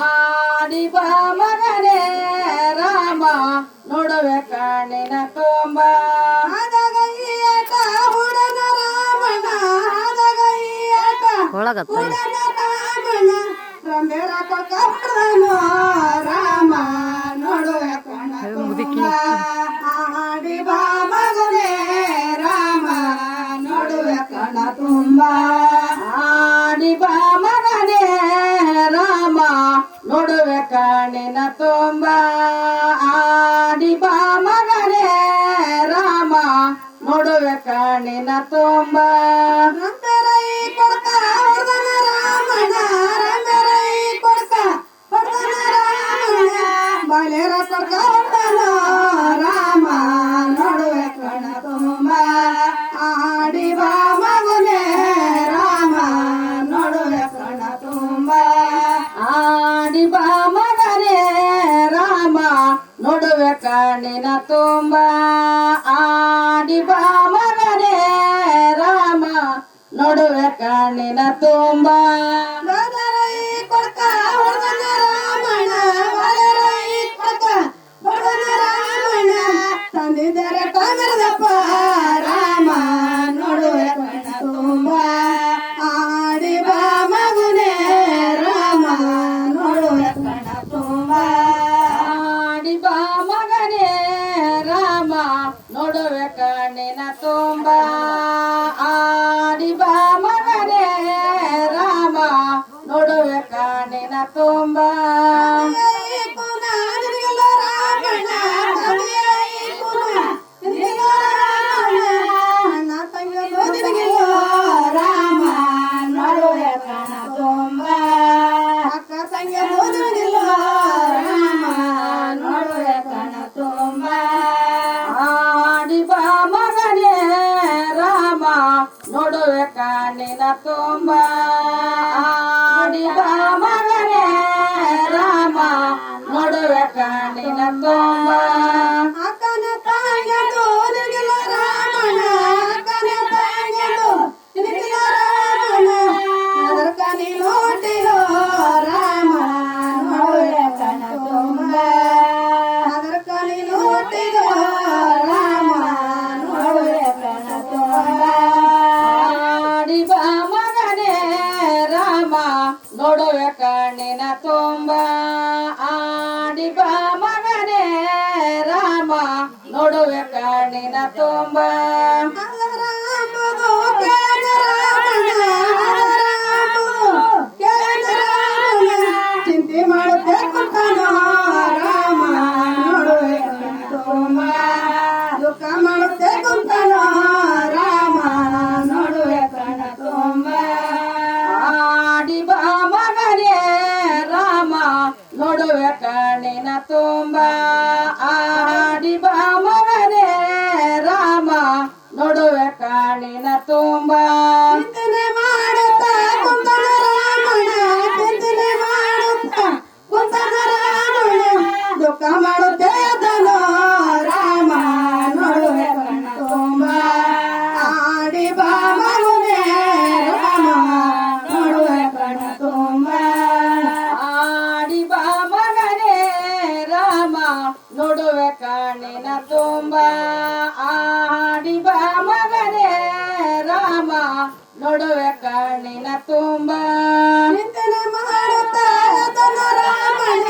ಆಡಿ ಬಾ ಮಗನೇ ರಾಮ ನೋಡುವೆ ಕಣ್ಣಿನ ಒಳಗತ್ತ. ಕೊಕ್ಕ ರಾಮ ನೋಡುವೆ ಆಡಿ ಬಾ ಮಗನೇ ರಾಮ ನೋಡುವೆ ಕಣ ತುಂಬ. ಕಣ್ಣಿನ ತುಂಬ ಆಡಿ ಬಾ ಮಗನೇ ರಾಮ ನೋಡುವೆ ಕಣ್ಣಿನ ತುಂಬ ರಂಬೆರೈ ಕೊಡ್ಕ ಹೊಡೆದನ ರಾಮನ ರಂಬೆರೈ ಕೊಡ್ಕ ಹೊಡೆದನ ರಾಮನ ಬಾಳೆರ ಕೊಡ್ಕ ಕಣ್ಣಿನ ತುಂಬ ಆಡಿ ಬಾಮನೇ ರಾಮ. ನೋಡುವೆ ಕಣ್ಣಿನ ತುಂಬ. ಗದರೈ ಕೊಡ್ಕ ಕಣ್ಣಿನ ತುಂಬ ಆಡಿ ಬಾ ಮಗನೇ ರಾಮ ನೋಡುವೆ ಕಣ್ಣಿನ ತುಂಬ. ನೋಡುವೆ ಕಣ್ಣಿನ ತುಂಬ ಆಡಿ ಬಾ ಮಗನೇ ರಾಮ ನೋಡುವೆ ಕಣ್ಣಿನ ತುಂಬ ಅಕ್ಕನ ತಂಗಿಯರು ನಿನಗೆಲ್ಲ ರಾಮಣ್ಣ ಅಕ್ಕನ ತಂಗಿಯರು ನಿನಗೆಲ್ಲ ರಾಮಣ್ಣ ಅದಕ್ಕ ನೀನು ಹುಟ್ಟಿರೋ ರಾಮ ನೋಡುವೆ ಕಣ ತುಂಬ ಅದಕ್ಕ ನೀನು ನೋಡುವೆ ಕಣ್ಣಿನ ತುಂಬ. ಆಡಿ ಬಾ ಮಗನೇ ರಾಮ, ನೋಡುವೆ ಕಣ್ಣಿನ ತುಂಬ. ಚಿಂತೆ ಮಾಡುತ್ತೆ ಕುಂತಾನ ರಾಮ, ನೋಡುವೆ ತುಂಬ. ದುಃಖ ಮಾಡುತ್ತೆ ಕುಂತಾನೋ ತುಂಬ ಆಡಿ ಬಾಮರನೇ ರಾಮ ನೋಡುವೆ ಕಾಣಿನ ತುಂಬ ದುಃಖ ಮಾಡುತ್ತೆ ರಾಮ ನೋಡುವೆ ಕಣ್ಣ ತುಂಬ ಆಡಿ ಬಾಮರ ನುಡುವೆ ಕಾಣಿನ ತುಂಬ. ಆಡಿ ಬಾ ಮಗನೇ ರಾಮ ನೋಡುವೆ ಕಾಣಿನ ತುಂಬ. ರಾಮನ